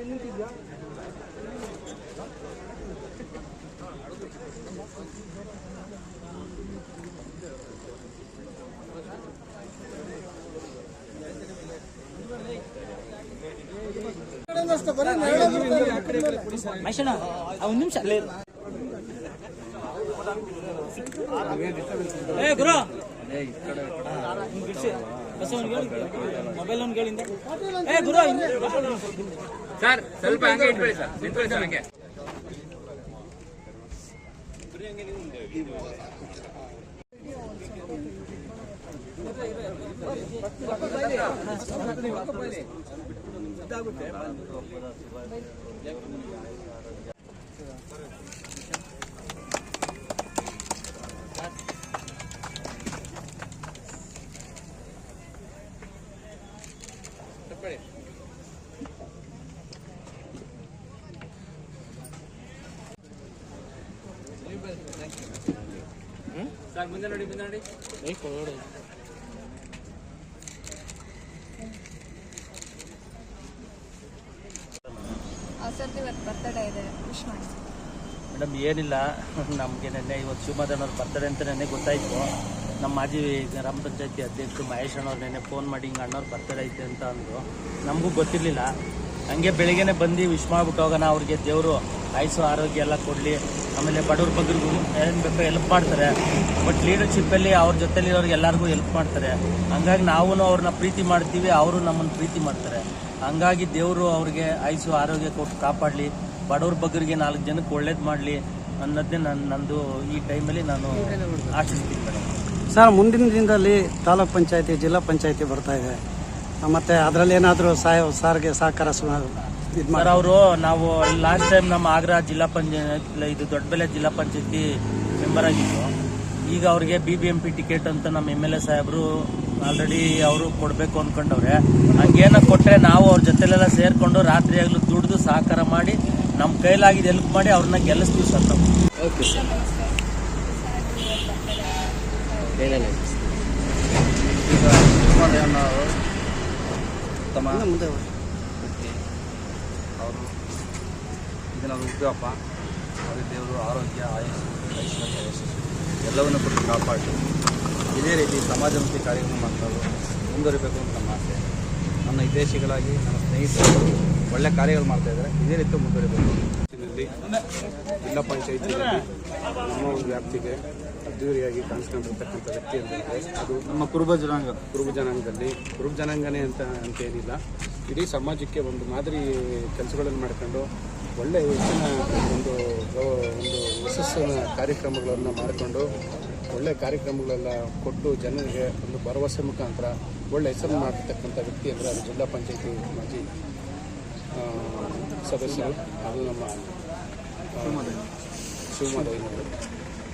ini tiga. Masalah, aku nim sakit. Eh. Eh, kau. Kau. Sir ಸ್ವಲ್ಪ ಹಂಗೆ ಇಟ್ಕೊಳ್ಳಿ sir. ನಿಂತ್ಕೊಳ್ಳಿ ಸರ್ ಹಂಗೆ. ಬರ್ತಡೇ ಮೇಡಮ್ ಏನಿಲ್ಲ. ನಮಗೆ ನೆನ್ನೆ ಇವತ್ತು ಶಿವಮೊಗ್ಗನವ್ರ ಬರ್ತಾರೆ ಅಂತ ನೆನ್ನೆ ಗೊತ್ತಾಯಿತು. ನಮ್ಮ ಮಾಜಿ ಗ್ರಾಮ ಪಂಚಾಯತಿ ಅಧ್ಯಕ್ಷ ಮಹೇಶ್ ಅಣ್ಣವ್ರು ನೆನ್ನೆ ಫೋನ್ ಮಾಡಿ ಹಿಂಗೆ ಅಣ್ಣವ್ರು ಬರ್ತಾರೆ ಐತೆ ಅಂತ ಅಂದರು. ನಮಗೂ ಗೊತ್ತಿರಲಿಲ್ಲ. ಹಂಗೆ ಬೆಳಿಗ್ಗೆನೆ ಬಂದು ವಿಶ್ ಮಾಡ್ಬಿಟ್ಟು ಹೋಗೋಣ, ಅವ್ರಿಗೆ ದೇವರು ಆಯಸು ಆರೋಗ್ಯ ಎಲ್ಲ ಕೊಡಲಿ. ಆಮೇಲೆ ಬಡವ್ರ ಬಗ್ಗರಿಗೂ ಏನು ಬೇಕೋ ಹೆಲ್ಪ್ ಮಾಡ್ತಾರೆ. ಬಟ್ ಲೀಡರ್ಶಿಪ್ಪಲ್ಲಿ ಅವ್ರ ಜೊತೆಲಿರೋರ್ಗೆ ಎಲ್ಲರಿಗೂ ಹೆಲ್ಪ್ ಮಾಡ್ತಾರೆ. ಹಂಗಾಗಿ ನಾವು ಅವ್ರನ್ನ ಪ್ರೀತಿ ಮಾಡ್ತೀವಿ, ಅವರು ನಮ್ಮನ್ನು ಪ್ರೀತಿ ಮಾಡ್ತಾರೆ. ಹಂಗಾಗಿ ದೇವರು ಅವ್ರಿಗೆ ಆಯಸು ಆರೋಗ್ಯ ಕೊಟ್ಟು ಕಾಪಾಡಲಿ. ಬಡವ್ರ ಬಗ್ಗರಿಗೆ ನಾಲ್ಕು ಜನಕ್ಕೆ ಒಳ್ಳೇದು ಮಾಡಲಿ ಅನ್ನೋದೇ ನನ್ನ ನಂದು ಈ ಟೈಮಲ್ಲಿ ನಾನು ಆಶಿಸ್ತೀನಿ ಸರ್, ಮುಂದಿನ ದಿನದಲ್ಲಿ ತಾಲೂಕ್ ಪಂಚಾಯತಿ, ಜಿಲ್ಲಾ ಪಂಚಾಯತಿ ಬರ್ತಾ ಇದೆ. ಮತ್ತೆ ಅದರಲ್ಲಿ ಏನಾದರೂ ಸಹಾಯ ಸಾರಿಗೆ ಸಹಕಾರ ಇದು ಸರ್ ಅವರು ನಾವು ಲಾಸ್ಟ್ ಟೈಮ್ ನಮ್ಮ ಆಗ್ರಾ ಜಿಲ್ಲಾ ಪಂಚಾಯತ್ ಇದು ದೊಡ್ಡಬೆಲೆ ಜಿಲ್ಲಾ ಪಂಚಾಯತಿ ಮೆಂಬರ್ ಆಗಿದ್ದು ಈಗ ಅವ್ರಿಗೆ B B M P ticket ಅಂತ ನಮ್ಮ ಎಂ ಎಲ್ ಎ ಸಾಹೇಬರು ಆಲ್ರೆಡಿ ಅವರು ಕೊಡಬೇಕು ಅಂದ್ಕೊಂಡವ್ರೆ ಹಂಗೇನ ಕೊಟ್ಟರೆ ನಾವು ಅವ್ರ ಜೊತೆಲೆಲ್ಲ ಸೇರಿಕೊಂಡು ರಾತ್ರಿ ಆಗಲೂ ದುಡಿದು ಸಹಕಾರ ಮಾಡಿ ನಮ್ಮ ಕೈಲಾಗಿದ್ದು ಹೆಲ್ಪ್ ಮಾಡಿ ಅವ್ರನ್ನ ಗೆಲ್ಲಿಸ್ತೀವಿ ಸರ್ ನಾವು. ಮುಂದೆ ಅವರು ಇದನ್ನ ಉಪಯೋಗಪ್ಪ. ಅವರಿಗೆ ದೇವರು ಆರೋಗ್ಯ ಆಯುಷ್ ಐಶ್ವರ್ಯ ಯಶಸ್ಸು ಎಲ್ಲವನ್ನು ಕೊಟ್ಟು ಕಾಪಾಡಿ. ಇದೇ ರೀತಿ ಸಮಾಜಮುಖಿ ಕಾರ್ಯಕ್ರಮ ಮಾಡ್ತಾರೆ ಮುಂದುವರಿಬೇಕು ಅಂತ ನಮ್ಮ ಆಸೆ. ನನ್ನ ವಿದೇಶಿಗಳಾಗಿ ನನ್ನ ಸ್ನೇಹಿತರು ಒಳ್ಳೆ ಕಾರ್ಯಗಳು ಮಾಡ್ತಾ ಇದ್ದಾರೆ. ಇದೇ ರೀತಿ ಮುಂದುವರಿಬೇಕು. ಜಿಲ್ಲಾ ಪಂಚಾಯಿತಿಯಲ್ಲಿ ನಮ್ಮ ಒಂದು ವ್ಯಾಪ್ತಿಗೆ ಅದ್ದೂರಿಯಾಗಿ ಕಾಣಿಸ್ಕೊಂಡಿರ್ತಕ್ಕಂಥ ವ್ಯಕ್ತಿ ಅಂತಂದರೆ ಅದು ನಮ್ಮ ಕುರುಬ ಜನಾಂಗ. ಕುರುಬ ಜನಾಂಗದಲ್ಲಿ. ಕುರುಬ ಜನಾಂಗನೇ ಅಂತ ಅಂತೇನಿಲ್ಲ. ಇಡೀ ಸಮಾಜಕ್ಕೆ ಒಂದು ಮಾದರಿ ಕೆಲಸಗಳನ್ನು ಮಾಡ್ಕೊಂಡು ಒಳ್ಳೆ ಹೆಚ್ಚಿನ ಒಂದು ಒಂದು ಯಶಸ್ಸಿನ ಕಾರ್ಯಕ್ರಮಗಳನ್ನು ಮಾಡಿಕೊಂಡು ಒಳ್ಳೆ ಕಾರ್ಯಕ್ರಮಗಳೆಲ್ಲ ಕೊಟ್ಟು ಜನರಿಗೆ ಒಂದು ಭರವಸೆ ಮುಖಾಂತರ ಒಳ್ಳೆ ಹೆಸರು ಮಾಡಿರ್ತಕ್ಕಂಥ ವ್ಯಕ್ತಿ ಅಂದರೆ ಅದು ಜಿಲ್ಲಾ ಪಂಚಾಯತಿ ಮಾಜಿ ಸದಸ್ಯರು. ಅದು ನಮ್ಮ ಶಿವಮೊಗ್ಗ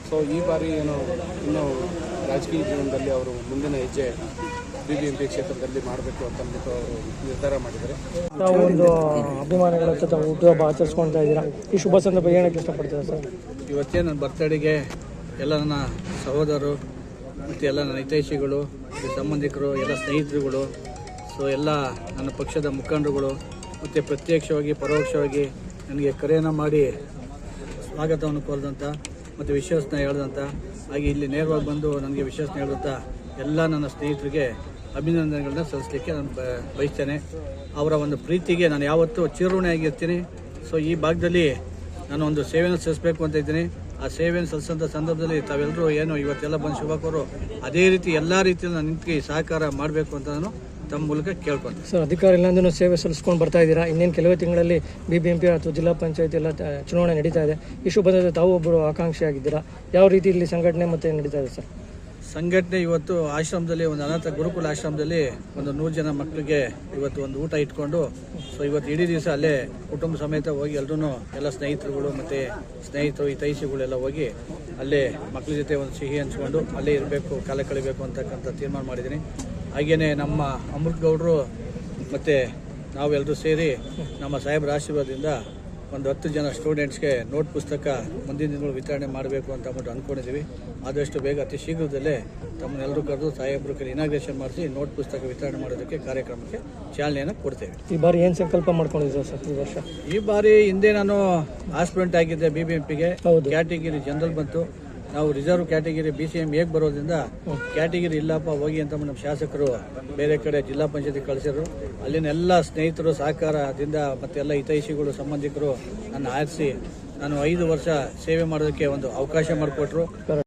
ಸೊ ಈ ಬಾರಿ ಏನು ಇನ್ನು ರಾಜಕೀಯ ಜೀವನದಲ್ಲಿ ಅವರು ಮುಂದಿನ ಹೆಜ್ಜೆ ಬಿ ಬಿ ಎಂ ಪಿ ಕ್ಷೇತ್ರದಲ್ಲಿ ಮಾಡಬೇಕು ಅಂತ ಅಂದ್ಬಿಟ್ಟು ಅವರು ನಿರ್ಧಾರ ಮಾಡಿದ್ದಾರೆ. ತಾವು ಒಂದು ಅಭಿಮಾನಿಗಳ ಜೊತೆ ತಾವು ಹುಟ್ಟುಹಬ್ಬ ಆಚರಿಸ್ಕೊಳ್ತಾ ಇದ್ದೀರಾ? ಈ ಶುಭ ಸಂದರ್ಭ ಏನಕ್ಕೆ ಇಷ್ಟಪಡ್ತೀರಾ ಸರ್? ಇವತ್ತೇ ನನ್ನ ಬರ್ತಡೆಗೆ ಎಲ್ಲ ನನ್ನ ಸಹೋದರರು ಮತ್ತು ಎಲ್ಲ ನನ್ನ ಹಿತೈಷಿಗಳು ಮತ್ತು ಸಂಬಂಧಿಕರು ಎಲ್ಲ ಸ್ನೇಹಿತರುಗಳು ಸೊ ಎಲ್ಲ ನನ್ನ ಪಕ್ಷದ ಮುಖಂಡರುಗಳು ಮತ್ತು ಪ್ರತ್ಯಕ್ಷವಾಗಿ ಪರೋಕ್ಷವಾಗಿ ನನಗೆ ಕರೆಯನ್ನು ಮಾಡಿ ಸ್ವಾಗತವನ್ನು ಕೋರಿದಂಥ ಮತ್ತು ವಿಶ್ವಾಸನ ಹೇಳಿದಂಥ ಹಾಗೆ ಇಲ್ಲಿ ನೇರವಾಗಿ ಬಂದು ನನಗೆ ವಿಶ್ವಾಸನ ಹೇಳಿದಂಥ ಎಲ್ಲ ನನ್ನ ಸ್ನೇಹಿತರಿಗೆ ಅಭಿನಂದನೆಗಳನ್ನ ಸಲ್ಲಿಸಲಿಕ್ಕೆ ನಾನು ಬಯಸ್ತೇನೆ. ಅವರ ಒಂದು ಪ್ರೀತಿಗೆ ನಾನು ಯಾವತ್ತೂ ಚಿರಋಣಿಯಾಗಿರ್ತೀನಿ ಸೊ ಈ ಭಾಗದಲ್ಲಿ ನಾನು ಒಂದು ಸೇವೆಯನ್ನು ಸಲ್ಲಿಸಬೇಕು ಅಂತ ಇದ್ದೀನಿ. ಆ ಸೇವೆಯನ್ನು ಸಲ್ಲಿಸೋಂಥ ಸಂದರ್ಭದಲ್ಲಿ ತಾವೆಲ್ಲರೂ ಏನು ಇವತ್ತೆಲ್ಲ ಬಂದು ಶುಭಕೋರು ಅದೇ ರೀತಿ ಎಲ್ಲ ರೀತಿಯಲ್ಲಿ ನಾನು ನಿಂತು ಸಹಕಾರ ಮಾಡಬೇಕು ಅಂತ ನಾನು ತಮ್ಮ ಮೂಲಕ ಕೇಳ್ಕೊಂತೀನಿ ಸರ್ ಅಧಿಕಾರ ಇಲ್ಲಾಂದ್ರೂ ಸೇವೆ ಸಲ್ಲಿಸ್ಕೊಂಡು ಬರ್ತಾ ಇದ್ದೀರಾ? ಇನ್ನೇನು ಕೆಲವೇ ತಿಂಗಳಲ್ಲಿ ಬಿ ಬಿ ಎಂ ಪಿ ಅಥವಾ ಜಿಲ್ಲಾ ಪಂಚಾಯತ್ ಎಲ್ಲ ಚುನಾವಣೆ ನಡೀತಾ ಇದೆ. ಈ ಶುಭದ ತಾವು ಒಬ್ಬರು ಆಕಾಂಕ್ಷಿಯಾಗಿದ್ದೀರಾ ಯಾವ ರೀತಿ ಇಲ್ಲಿ ಸಂಘಟನೆ ಮತ್ತೆ ನಡೀತಾ ಇದೆ ಸರ್? ಸಂಘಟನೆ ಇವತ್ತು ಆಶ್ರಮದಲ್ಲಿ ಒಂದು ಅನಾಥ ಗುರುಕುಲ ಆಶ್ರಮದಲ್ಲಿ ಒಂದು ನೂರು ಜನ ಮಕ್ಕಳಿಗೆ ಇವತ್ತು ಒಂದು ಊಟ ಇಟ್ಕೊಂಡು ಸೊ ಇವತ್ತು ಇಡೀ ದಿವಸ ಅಲ್ಲೇ ಕುಟುಂಬ ಸಮೇತ ಹೋಗಿ ಎಲ್ಲರೂ ಎಲ್ಲ ಸ್ನೇಹಿತರುಗಳು ಮತ್ತು ಸ್ನೇಹಿತರು ಹಿತೈಷಿಗಳೆಲ್ಲ ಹೋಗಿ ಅಲ್ಲೇ ಮಕ್ಕಳ ಜೊತೆ ಒಂದು ಸಿಹಿ ಹಂಚ್ಕೊಂಡು ಅಲ್ಲೇ ಇರಬೇಕು ಕಾಲ ಕಳಿಬೇಕು ಅಂತಕ್ಕಂಥ ತೀರ್ಮಾನ ಮಾಡಿದ್ದೀನಿ. ಹಾಗೆಯೇ ನಮ್ಮ ಅಮೃತ್ ಗೌಡರು ಮತ್ತು ನಾವೆಲ್ಲರೂ ಸೇರಿ ನಮ್ಮ ಸಾಹೇಬರ ಆಶೀರ್ವಾದದಿಂದ ಒಂದು ಹತ್ತು ಜನ ಸ್ಟೂಡೆಂಟ್ಸ್ಗೆ ನೋಟ್ ಪುಸ್ತಕ ಮುಂದಿನ ದಿನಗಳು ವಿತರಣೆ ಮಾಡಬೇಕು ಅಂತ ಅಂದ್ಬಿಟ್ಟು ಅಂದ್ಕೊಂಡಿದ್ದೀವಿ. ಆದಷ್ಟು ಬೇಗ ಅತಿ ಶೀಘ್ರದಲ್ಲೇ ತಮ್ಮನ್ನೆಲ್ಲರೂ ಕರೆದು ಸಾಹೇಬ್ರ ಕೈ ಇನಾಗ್ರೇಷನ್ ಮಾಡಿಸಿ ನೋಟ್ ಪುಸ್ತಕ ವಿತರಣೆ ಮಾಡೋದಕ್ಕೆ ಕಾರ್ಯಕ್ರಮಕ್ಕೆ ಚಾಲನೆಯನ್ನು ಕೊಡ್ತೇವೆ. ಈ ಬಾರಿ ಏನು ಸಂಕಲ್ಪ ಮಾಡ್ಕೊಂಡಿದ್ದೀವಿ ಸರ್ ಈ ವರ್ಷ? ಈ ಬಾರಿ ಹಿಂದೆ ನಾನು ಆಸ್ಪಿರೆಂಟ್ ಆಗಿದ್ದೆ ಬಿ ಬಿ ಎಂ ಪಿಗೆ. ಕ್ಯಾಟಗಿರಿ ಜನರಲ್ ಬಂತು. ನಾವು reserve category B C M ಹೇಗೆ ಬರೋದ್ರಿಂದ ಕ್ಯಾಟಗಿರಿ ಇಲ್ಲಪ್ಪ, ಹೋಗಿ ಅಂತ ನಮ್ಮ ಶಾಸಕರು ಬೇರೆ ಕಡೆ ಜಿಲ್ಲಾ ಪಂಚಾಯತಿ ಕಳಿಸಿದ್ರು. ಅಲ್ಲಿನ ಎಲ್ಲ ಸ್ನೇಹಿತರು, ಸಹಕಾರದಿಂದ ಮತ್ತೆ ಎಲ್ಲ ಹಿತೈಷಿಗಳು, ಸಂಬಂಧಿಕರು ನನ್ನ ಆರಿಸಿ ನಾನು ಐದು ವರ್ಷ ಸೇವೆ ಮಾಡೋದಕ್ಕೆ ಒಂದು ಅವಕಾಶ ಮಾಡಿಕೊಟ್ರು.